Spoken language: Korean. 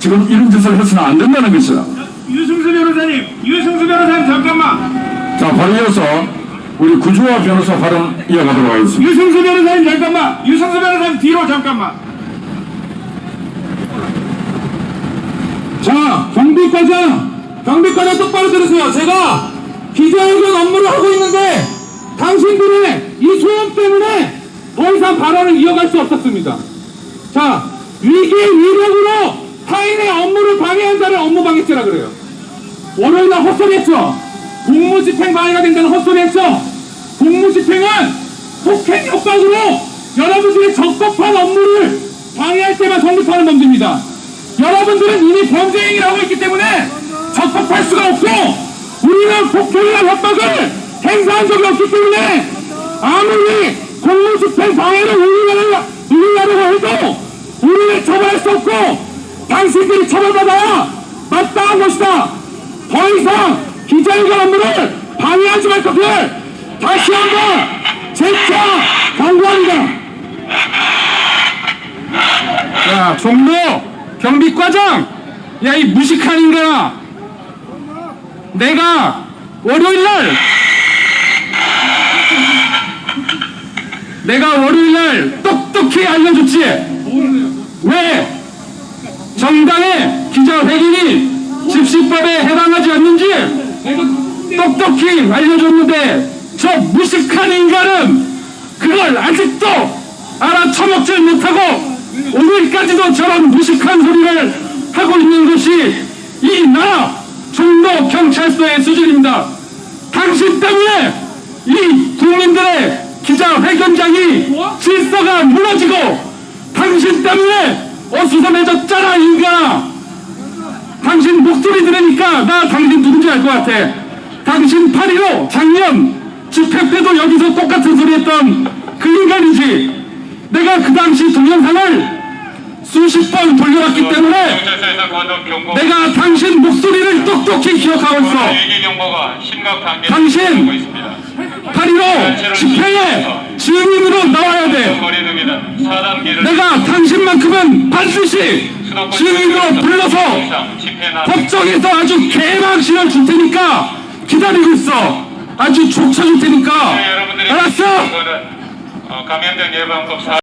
지금 이런 짓을 해서는 안 된다는 것이다. 유승수 변호사님, 유승수 변호사님 잠깐만. 자, 바로 이어서 우리 구주화 변호사 발언 이어가도록 하겠습니다. 유승수 변호사님 잠깐만. 유승수 변호사님 뒤로 잠깐만. 자, 경비과장, 경비과장 똑바로 들으세요. 제가 기자회견 업무를 하고 있는데 당신들의 이 소용 때문에 더 이상 발언을 이어갈 수 없었습니다. 자, 위기 위력으로 타인의 업무를 방해한 자를 업무 방해죄라 그래요. 월요일날 헛소리했죠. 공무집행 방해가 된다는 헛소리했죠. 공무집행은 폭행 협박으로 여러분들의 적법한 업무를 방해할 때만 성립하는 범죄입니다. 여러분들은 이미 범죄 행위를 하고 있기 때문에 적법할 수가 없고 우리는 폭행이나 협박을 행사한 적이 없기 때문에 아무리 공무집행 방해를 우리나라, 우리나라고 해도 우리를 처벌할 수 없고 당신들이 처벌받아야 마땅한 것이다. 더 이상 기자회견 업무를 방해하지 말 것을 다시 한번 재차 강구합니다. 야, 종로 경비과장! 야, 이 무식한 인간아! 내가 월요일날 내가 월요일날 똑똑히 알려줬지? 왜 정당의 기자 회견이 집시법에 해당하지 않는지 똑똑히 알려줬는데 저 무식한 인간은 그걸 아직도 알아쳐먹질 못하고 오늘까지도 저런 무식한 소리를 하고 있는 것이 이 나라 종로 경찰서의 수준입니다. 당신 때문에 이 국민들의 기자회견장이 질서가 무너지고 당신 때문에 어수선해졌잖아 인간아. 나 당신 누군지 알 것 같아. 당신 8.15 작년 집회 때도 여기서 똑같은 소리 했던 그 인간이지. 내가 그 당시 동영상을 수십 번 돌려왔기 때문에. 내가 당신 목소리를 똑똑히 기억하고 있어. 당신! 8.15 집회에 증인으로 나와야 돼. 거리 등에는 4단계를 내가 당신만큼은 반드시 증인으로 불러서 법정에서 아주 개망신을 줄 테니까 기다리고 있어. 아주 족쳐줄 테니까. 여러분들이 알았어? 어, 감염병 예방법 4